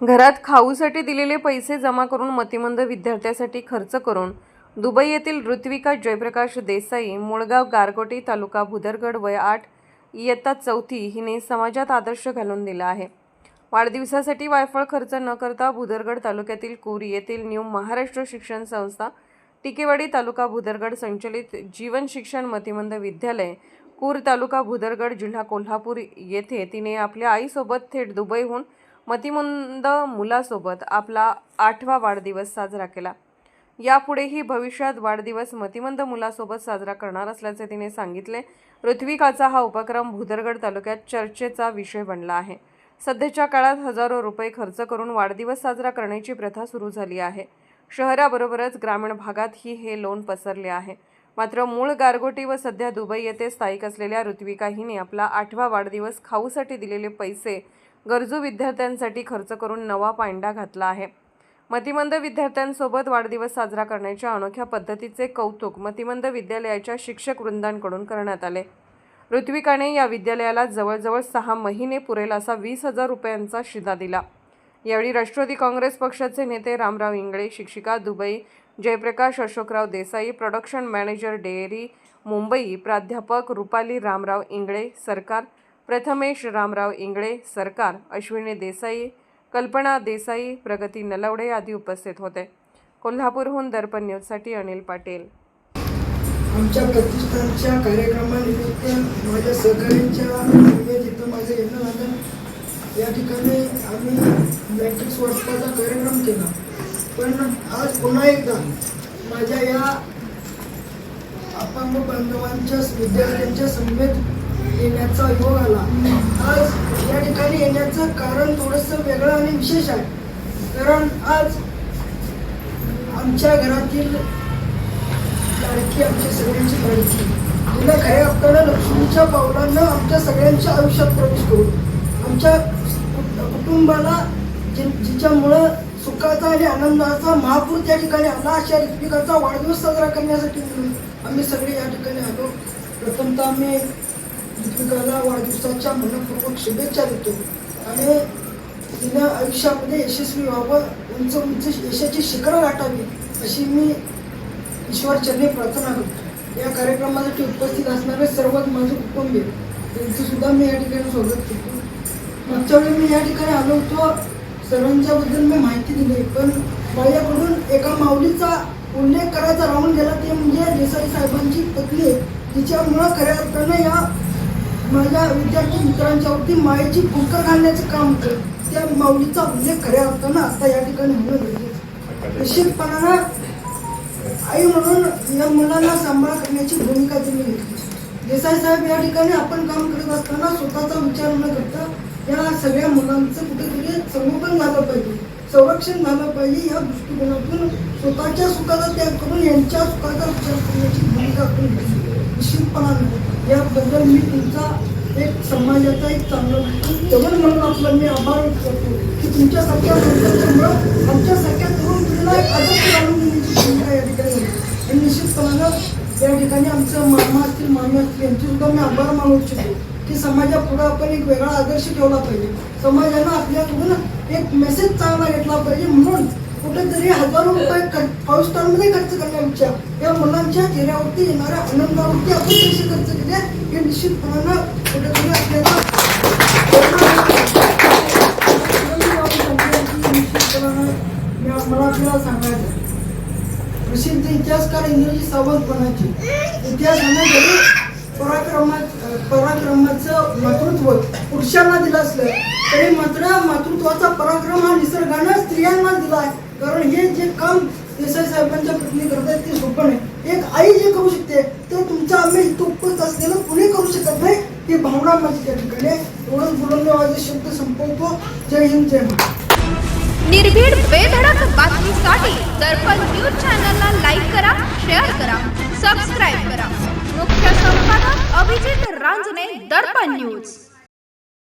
घरात खाऊसाठी दिलेले पैसे जमा करून मतिमंद विद्यार्थ्यासाठी खर्च करून दुबई येथील ऋत्विका जयप्रकाश देसाई मुळगाव गारगोटी तालुका भुदरगड वय आठ इयत्ता चौथी हिने समाजात आदर्श घालून दिला आहे. वाढदिवसासाठी वायफळ खर्च न करता भुदरगड तालुक्यातील कुरी येथील न्यू महाराष्ट्र शिक्षण संस्था टिकेवाडी तालुका भुदरगड संचलित जीवन शिक्षण मतिमंद विद्यालय कूर तालुका भुदरगड जिल्हा कोल्हापूर येथे तिने आपल्या आईसोबत थेट दुबईहून मतिमंद मुलासोबत आपला आठवा वाढदिवस साजरा केला. यापुढेही भविष्यात वाढदिवस मतिमंद मुलासोबत साजरा करणार असल्याचे तिने सांगितले. ऋत्विकाचा हा उपक्रम भुदरगड तालुक्यात चर्चेचा विषय बनला आहे. सध्याच्या काळात हजारो रुपये खर्च करून वाढदिवस साजरा करण्याची प्रथा सुरू झाली आहे. शहराबरोबरच ग्रामीण भागातही हे लोन पसरले आहे. मात्र मूळ गारगोटी व सध्या दुबई येथे स्थायिक असलेल्या ऋत्विका हिने आपला आठवा वाढदिवस खाऊसाठी दिलेले पैसे गरजू विद्यार्थ्यांसाठी खर्च करून नवा पांडा घातला आहे. मतिमंद विद्यार्थ्यांसोबत वाढदिवस साजरा करण्याच्या अनोख्या पद्धतीचे कौतुक मतिमंद विद्यालयाच्या शिक्षक वृंदांकडून करण्यात आले. ऋत्विकाने या विद्यालयाला जवळजवळ सहा महिने पुरेल असा वीस हजार रुपयांचा शिदा दिला. यावेळी राष्ट्रवादी काँग्रेस पक्षाचे नेते रामराव इंगळे शिक्षिका Dubai Jayprakash Ashokrao Desai production manager dairy Mumbai प्राध्यापक रुपाली रामराव इंगळे सरकार प्रथमेश रामराव इंगळे सरकार अश्विनी देसाई कल्पना देसाई प्रगती नलवडे आदी उपस्थित होते. कोल्हापूरहून दर्पण न्यूजसाठी अनिल पाटील. आमच्या प्रतिष्ठानच्या कार्यक्रमानिमित्त माझ्या सहकार्यांच्या तिथं माझं येणं झालं या ठिकाणी आम्ही मॅट्रिक्स वाटपाचा कार्यक्रम केला. पण आज पुन्हा एकदा माझ्या या अपंग बांधवांच्या विद्यार्थ्यांच्या समेत येण्याचा योग आला. आज या ठिकाणी येण्याचं कारण थोडंसं वेगळं आणि विशेष आहे. कारण आज आमच्या घरातील लाडकी आमच्या सगळ्यांची लाडकी तिला खऱ्या अर्थानं लक्ष्मीच्या पावलांना आमच्या सगळ्यांच्या आयुष्यात प्रवेश करू आमच्या कुटुंबाला जि जिच्यामुळं सुखाचा आणि आनंदाचा महापूर त्या ठिकाणी आला. अशा ऋत्विकाचा वाढदिवस साजरा करण्यासाठी म्हणून आम्ही सगळे या ठिकाणी आलो. प्रथमतः आम्ही प्रत्येकाला वाढदिवसाच्या मनपूर्वक शुभेच्छा देतो. आणि तिनं आयुष्यामध्ये यशस्वी व्हावं उंच उंच यशाची शिखरं गाठावी अशी मी ईश्वरचरणी प्रार्थना करतो. या कार्यक्रमासाठी उपस्थित असणारे सर्वच माझे कुटुंबीय त्यांचं सुद्धा मी या ठिकाणी स्वागत करतो. मागच्या वेळी मी या ठिकाणी आलो होतो सर्वांच्याबद्दल मी माहिती दिली पण माझ्याकडून एका माऊलीचा उल्लेख करायचा राहून गेला ते म्हणजे देसाई साहेबांची पत्नी तिच्यामुळं खऱ्या अर्थानं या माझ्या विद्यार्थी मित्रांच्यावरती मायेची फुंकर घालण्याचं काम करत त्या माऊलीचा उल्लेख खऱ्या अर्थानं आता या ठिकाणी होणं पाहिजे आहे. आई म्हणून या मुलांना सांभाळ करण्याची भूमिका तुम्ही घेतली देसाई साहेब या ठिकाणी आपण काम करत असताना स्वतःचा विचार न करता या सगळ्या मुलांचं कुठेतरी संगोपन झालं पाहिजे. संरक्षण झालं पाहिजे या दृष्टिकोनातून. स्वतःच्या सुखाचा त्याग करून यांच्या सुखाचा विचार करण्याची भूमिका आपण घेतली. याबद्दल मी तुमचा एक समाजाचा एक चांगला जवळ म्हणून आपलं मी आभार व्यक्त करतो की तुमच्यासारख्या माणसांच्यामुळं आमच्यासारख्या तरुण पिढीला एक आदर्श घालून देण्याची भूमिका या ठिकाणी आणि निश्चितपणानं या ठिकाणी आमचं मामा असतील मामी असतील यांचे सुद्धा मी आभार मानू इच्छितो. की समाजापुढं आपण एक वेगळा आदर्श ठेवला पाहिजे. समाजानं आपल्याकडून एक मेसेज चांगला घेतला पाहिजे. म्हणून कुठेतरी हजारो रुपये पाऊस फाईव्ह खर्च करण्यापेक्षा या मुलांच्या चेहऱ्यावरती येणाऱ्या आनंदावरती आपण पैसे खर्च केले हे निश्चितपणानं कुठेतरी आपल्याला मला आपल्याला सांगायचं प्रसिद्ध इतिहासकार इंग्रजी सावंतपणाची. इतिहासाने जरी पराक्रमा पराक्रमाचं मातृत्व पुरुषांना दिलं असलं तरी मात्र मातृत्वाचा पराक्रम हा निसर्गानं स्त्रियांना दिला आहे. कारण हे जे काम देसाई साहेबांच्या पत्नी करतायत ते सोपं नाही. एक आई जे करू शकते ते तुमच्या आम्ही इथं उपस्थित असलेलं कुणी करू शकत नाही ही भावना माझी त्या ठिकाणी एवढंच बोलून माझे शब्द संपवतो. जय हिंद जय महाराष्ट्र. निर्भीड बेधडक बातमीसाठी सबस्क्राईब करा मुख्य संपादक अभिजित रांजणे दर्पण न्यूज